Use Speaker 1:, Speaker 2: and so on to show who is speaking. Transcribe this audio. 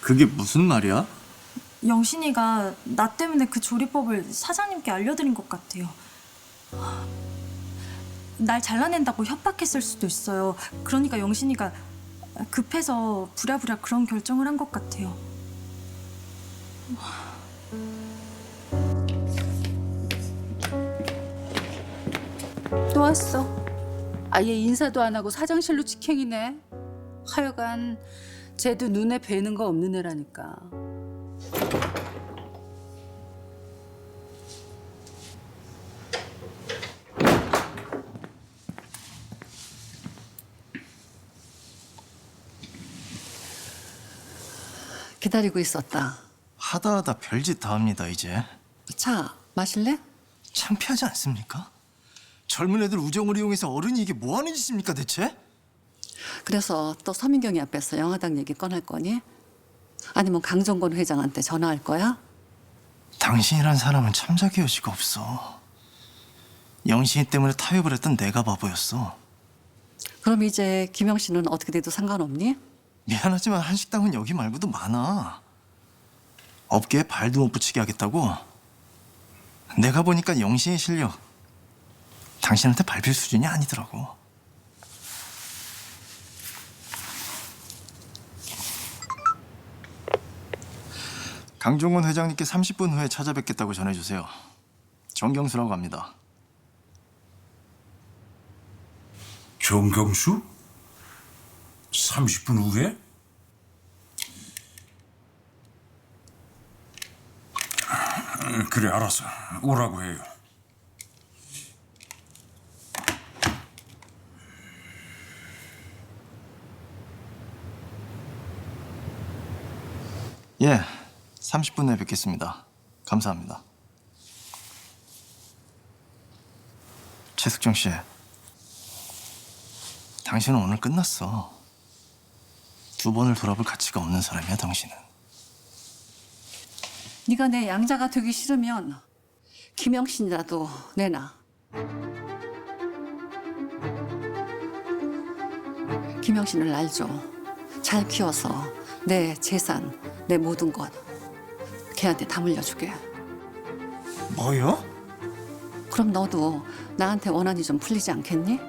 Speaker 1: 그게 무슨 말이야?
Speaker 2: 영신이가 나 때문에 그 조리법을 사장님께 알려드린 것 같아요. 날 잘라낸다고 협박했을 수도 있어요. 그러니까 영신이가 급해서 부랴부랴 그런 결정을 한 것 같아요.
Speaker 3: 또 왔어. 아예 인사도 안 하고 사장실로 직행이네. 하여간 쟤도 눈에 뵈는 거 없는 애라니까. 기다리고 있었다.
Speaker 1: 하다 하다 별짓 다 합니다 이제.
Speaker 3: 차 마실래?
Speaker 1: 창피하지 않습니까? 젊은 애들 우정을 이용해서 어른이 이게 뭐 하는 짓입니까 대체?
Speaker 3: 그래서 또 서민경이 앞에서 영화당 얘기 꺼낼 거니? 아니면 강정권 회장한테 전화할 거야?
Speaker 1: 당신이란 사람은 참작의 여지가 없어. 영신이 때문에 타협을 했던 내가 바보였어.
Speaker 3: 그럼 이제 김영 씨는 어떻게 돼도 상관없니?
Speaker 1: 미안하지만 한식당은 여기 말고도 많아. 업계에 발도 못 붙이게 하겠다고? 내가 보니까 영신의 실력 당신한테 밟힐 수준이 아니더라고. 강종원 회장님께 30분 후에 찾아뵙겠다고 전해주세요. 정경수라고 합니다.
Speaker 4: 정경수? 30분 후에? 아, 그래 알았어 오라고 해요
Speaker 1: 예, 30분 내에 뵙겠습니다. 감사합니다. 최숙정 씨, 당신은 오늘 끝났어. 두 번을 돌아볼 가치가 없는 사람이야, 당신은.
Speaker 3: 네가 내 양자가 되기 싫으면 김영신이라도 내놔. 김영신을 날 줘. 잘 키워서 내 재산, 내 모든 것 걔한테 다 물려주게.
Speaker 1: 뭐요?
Speaker 3: 그럼 너도 나한테 원한이 좀 풀리지 않겠니?